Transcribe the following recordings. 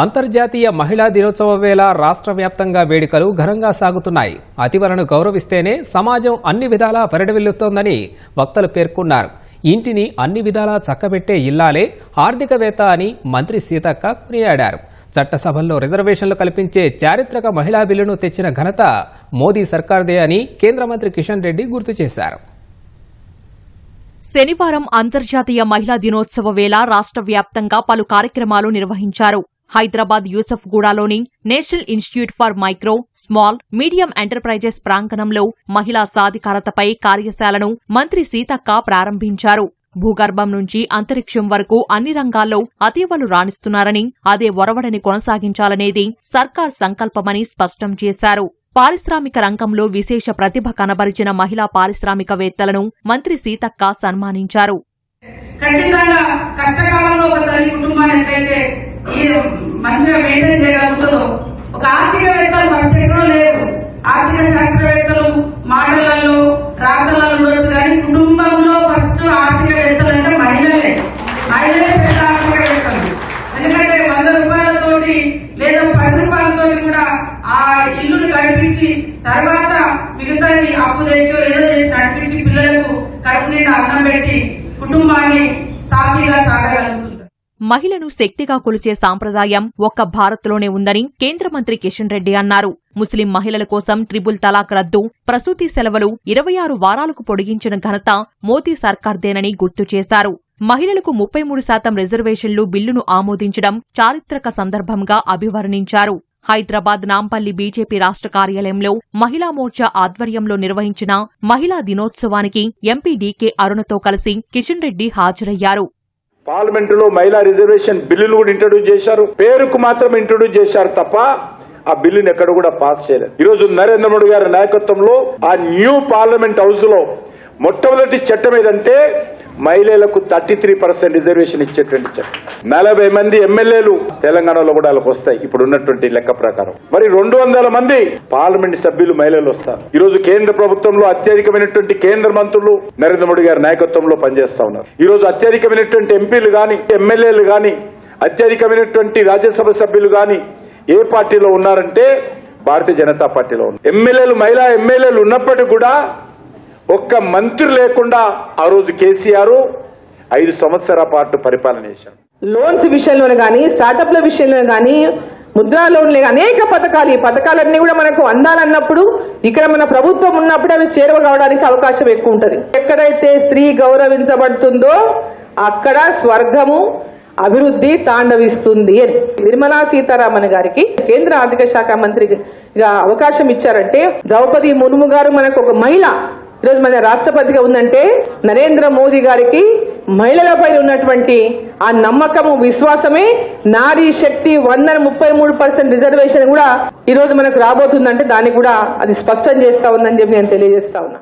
అంతర్జాతీయ మహిళా దినోత్సవ వేళ రాష్ట్ర వ్యాప్తంగా వేడుకలు ఘనంగా సాగుతున్నాయి. అతివరను గౌరవిస్తేనే సమాజం అన్ని విధాలా పరిడవిల్లుతోందని వక్తలు పేర్కొన్నారు. ఇంటిని అన్ని విధాలా చక్కబెట్టే ఇల్లాలే ఆర్థికవేత్త అని మంత్రి సీతక్క కొనియాడారు. చట్టసభల్లో రిజర్వేషన్లు కల్పించే చారిత్రక మహిళా బిల్లును తెచ్చిన ఘనత మోదీ సర్కార్దే అని కేంద్ర మంత్రి కిషన్ రెడ్డి గుర్తు చేశారు. శనివారం అంతర్జాతీయ మహిళా దినోత్సవ వేళ రాష్ట్ర వ్యాప్తంగా పలు కార్యక్రమాలు నిర్వహించారు. Hyderabad యూసఫ్గూడలోని national institute for micro small medium enterprises ప్రాంగణంలో మహిళా సాధికారతపై కార్యశాలను మంత్రి సీతక్క ప్రారంభించారు. భూగర్భం నుంచి అంతరిక్షం వరకు అన్ని రంగాల్లో అతీవలు రాణిస్తున్నారని అదే ఒరవడని కొనసాగించాలనేది సర్కార్ సంకల్పమని స్పష్టం చేశారు. పారిశ్రామిక రంగంలో విశేష ప్రతిభ కనబరిచిన మహిళా పారిశ్రామికవేత్తలను మంత్రి సీతక్క సన్మానించారు. ఖచ్చితంగా కష్టకాలంలో ఒక తల్లి కుటుంబాన్ని ఎట్లయితే ఈ మంచిగా మెయింటైన్ చేయగలుగుతుందో ఒక ఆర్థికవేత్తలు ఫస్ట్ ఎక్కడో లేరు. ఆర్థిక శాస్త్రవేత్తలు మాటలలో రాతలలో ఉండొచ్చు కానీ కుటుంబంలో ఫస్ట్ ఆర్థికవేత్తలు అంటే మహిళలే. మహిళలే పెద్ద ఆర్థికవేత్తలు. ఎందుకంటే వంద రూపాయలతోటి లేదా పది రూపాయలతోటి కూడా ఆ ఇల్లుని కనిపించి తర్వాత మిగతాది అప్పు తెచ్చో ఏదో చేసి నడిపించి పిల్లలకు కడుపు నిండా అన్నం పెట్టి కుటుంబాన్ని సాఫీగా సాగగలుగుతుంది మహిళను శక్తిగా కొలిచే సాంప్రదాయం ఒక్క భారత్లోనే ఉందని కేంద్ర మంత్రి కిషన్ రెడ్డి అన్నారు. ముస్లిం మహిళల కోసం ట్రిబుల్ తలాక్ రద్దు ప్రసూతి సెలవులు ఇరవై ఆరు వారాలకు పొడిగించిన ఘనత మోదీ సర్కార్దేనని గుర్తు చేశారు. మహిళలకు ముప్పై మూడు శాతం రిజర్వేషన్లు బిల్లును ఆమోదించడం చారిత్రక సందర్భంగా అభివర్ణించారు. హైదరాబాద్ నాంపల్లి బీజేపీ రాష్ట్ర కార్యాలయంలో మహిళా మోర్చా ఆధ్వర్యంలో నిర్వహించిన మహిళా దినోత్సవానికి ఎంపీ డీకే అరుణతో కలిసి కిషన్ రెడ్డి హాజరయ్యారు. పార్లమెంట్లో మహిళా రిజర్వేషన్ బిల్లులు కూడా ఇంట్రడ్యూస్ చేశారు. పేరుకు మాత్రం ఇంట్రడ్యూస్ చేశారు తప్ప ఆ బిల్లుని ఎక్కడ కూడా పాస్ చేయలేదు. ఈరోజు నరేంద్ర మోడీ గారి నాయకత్వంలో ఆ న్యూ పార్లమెంట్ హౌస్లో మొట్టమొదటి చట్టం ఏదంటే మహిళలకు థర్టీ త్రీ పర్సెంట్ రిజర్వేషన్ ఇచ్చేటువంటి చట్టం. నలభై మంది ఎమ్మెల్యేలు తెలంగాణలో కూడా వాళ్ళకి వస్తాయి. ఇప్పుడు ఉన్నటువంటి లెక్క ప్రకారం. మరి రెండు వందల మంది పార్లమెంట్ సభ్యులు మహిళలు వస్తారు. ఈ రోజు కేంద్ర ప్రభుత్వంలో అత్యధికమైనటువంటి కేంద్ర మంత్రులు నరేంద్ర మోడీ గారి నాయకత్వంలో పనిచేస్తా ఉన్నారు. ఈ రోజు అత్యధికమైనటువంటి ఎంపీలు గాని ఎమ్మెల్యేలు గాని అత్యధికమైనటువంటి రాజ్యసభ సభ్యులు గాని ఏ పార్టీలో ఉన్నారంటే భారతీయ జనతా పార్టీలో ఉన్నారు. ఎమ్మెల్యేలు మహిళా ఎమ్మెల్యేలు ఉన్నప్పటికీ కూడా ఒక్క మంత్రి లేకుండా ఆ రోజు కేసీఆర్ ఐదు సంవత్సరాల పాటు పరిపాలన చేశారు. లోన్స్ విషయంలోనే కానీ స్టార్టప్ల విషయంలో కానీ ముద్రా లోన్లే అనేక పథకాలు. ఈ పథకాలన్నీ కూడా మనకు అందాలన్నప్పుడు ఇక్కడ మన ప్రభుత్వం ఉన్నప్పుడు అవి చేరువ కావడానికి అవకాశం ఎక్కువ ఉంటుంది. ఎక్కడైతే స్త్రీ గౌరవించబడుతుందో అక్కడ స్వర్గము అభివృద్ధి తాండవిస్తుంది అని. నిర్మలా సీతారామన్ గారికి కేంద్ర ఆర్థిక శాఖ మంత్రిగా అవకాశం ఇచ్చారంటే ద్రౌపది ముర్ము గారు మనకు ఒక మహిళ ఈరోజు మన రాష్ట్రపతిగా ఉందంటే నరేంద్ర మోదీ గారికి మహిళలపై ఉన్నటువంటి ఆ నమ్మకము విశ్వాసమే నారీ శక్తి వందన ముప్పై మూడు పర్సెంట్ రిజర్వేషన్ కూడా ఈ రోజు మనకు రాబోతుందంటే దాన్ని కూడా అది స్పష్టం చేస్తా ఉందని చెప్పి నేను తెలియజేస్తా ఉన్నా.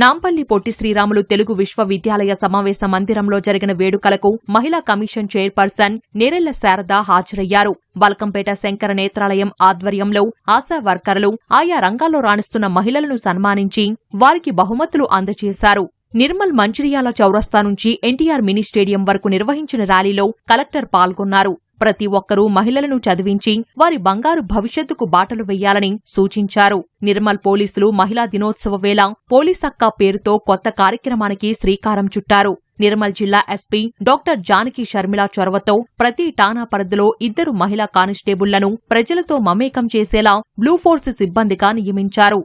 నాంపల్లి పొట్టి శ్రీరాములు తెలుగు విశ్వవిద్యాలయ సమావేశ మందిరంలో జరిగిన వేడుకలకు మహిళా కమిషన్ చైర్పర్సన్ నేరెళ్ళ శారద హాజరయ్యారు. బల్కంపేట శంకర నేత్రాలయం ఆధ్వర్యంలో ఆశా వర్కర్లు ఆయా రంగాల్లో రాణిస్తున్న మహిళలను సన్మానించి వారికి బహుమతులు అందజేశారు. నిర్మల్ మంచిర్యాల చౌరస్తా నుంచి ఎన్టీఆర్ మినీ స్టేడియం వరకు నిర్వహించిన ర్యాలీలో కలెక్టర్ పాల్గొన్నారు. ప్రతి ఒక్కరూ మహిళలను చదివించి వారి బంగారు భవిష్యత్తుకు బాటలు వేయాలని సూచించారు. నిర్మల్ పోలీసులు మహిళా దినోత్సవ వేళ పోలీసక్క పేరుతో కొత్త కార్యక్రమానికి శ్రీకారం చుట్టారు. నిర్మల్ జిల్లా ఎస్పీ డాక్టర్ జానకి షర్మిల చొరవతో ప్రతి టానా పరిధిలో ఇద్దరు మహిళా కానిస్టేబుళ్ళను ప్రజలతో మమేకం చేసేలా బ్లూఫోర్స్ సిబ్బందిగా నియమించారు.